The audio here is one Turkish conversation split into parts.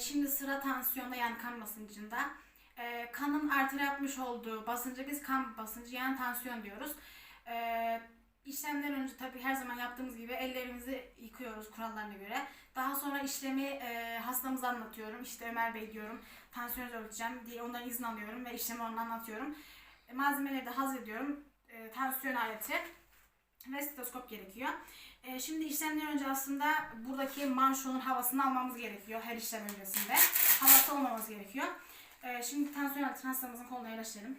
şimdi sıra tansiyonda yani kan basıncında. Ee, kanın arter yapmış olduğu basıncı biz kan basıncı yani tansiyon diyoruz. Ee, işlemden önce tabii her zaman yaptığımız gibi ellerimizi yıkıyoruz kurallarına göre. Daha sonra işlemi e, hastamıza anlatıyorum. İşte Ömer Bey diyorum tansiyon ölçeceğim diye ondan izin alıyorum ve işlemi ona anlatıyorum. E, malzemeleri de hazır ediyorum. E, tansiyon aleti ve stetoskop gerekiyor. E, şimdi işlemden önce aslında buradaki manşonun havasını almamız gerekiyor her işlem öncesinde. Havası olmamız gerekiyor. E, şimdi tansiyon aleti hastamızın koluna yerleştirelim.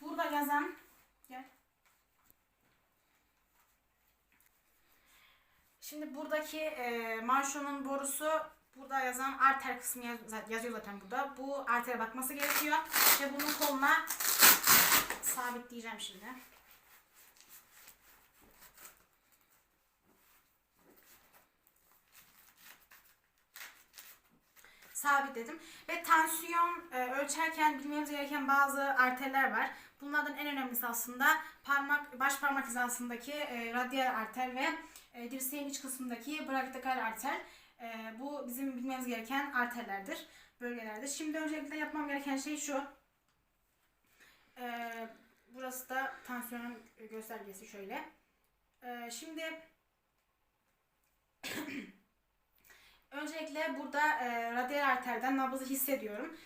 Burada yazan gel. Şimdi buradaki e, manşonun borusu burada yazan arter kısmı yaz- yazıyor zaten burada. Bu artere bakması gerekiyor ve bunun koluna sabitleyeceğim şimdi. Sabitledim. Ve tansiyon e, ölçerken bilmemiz gereken bazı arterler var. Bunlardan en önemlisi aslında parmak baş parmak hizasındaki e, radyal arter ve e, dirseğin iç kısmındaki bradikal arter. E, bu bizim bilmemiz gereken arterlerdir, bölgelerdir. Şimdi öncelikle yapmam gereken şey şu. E, burası da tansiyonun göstergesi şöyle. E, şimdi Öncelikle burada e, radyal arterden nabızı hissediyorum.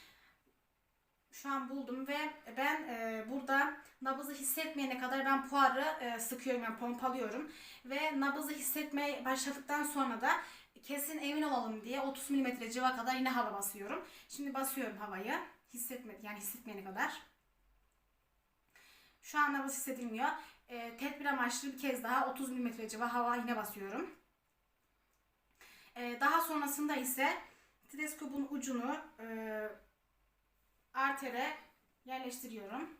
Şu an buldum ve ben e, burada nabızı hissetmeyene kadar ben puarı e, sıkıyorum yani pompalıyorum. Ve nabızı hissetmeye başladıktan sonra da kesin emin olalım diye 30 mm civa kadar yine hava basıyorum. Şimdi basıyorum havayı. Hissetmedi yani hissetmeyene kadar. Şu an nabız hissedilmiyor. E, tedbir amaçlı bir kez daha 30 mm civa hava yine basıyorum. Ee, daha sonrasında ise stetoskopun ucunu e, artere yerleştiriyorum.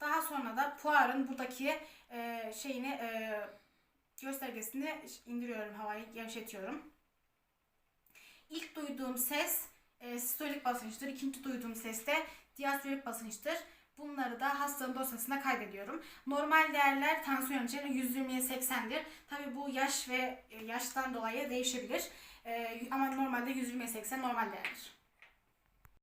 Daha sonra da puarın buradaki e, şeyini e, göstergesini indiriyorum havayı gevşetiyorum. İlk duyduğum ses e, sistolik basınçtır. İkinci duyduğum ses de diastolik basınçtır. Bunları da hastanın dosyasına kaydediyorum. Normal değerler tansiyon için 120'ye 80'dir. Tabi bu yaş ve e, yaştan dolayı değişebilir. Ee, ama normalde 120'ye 80 normal değerdir.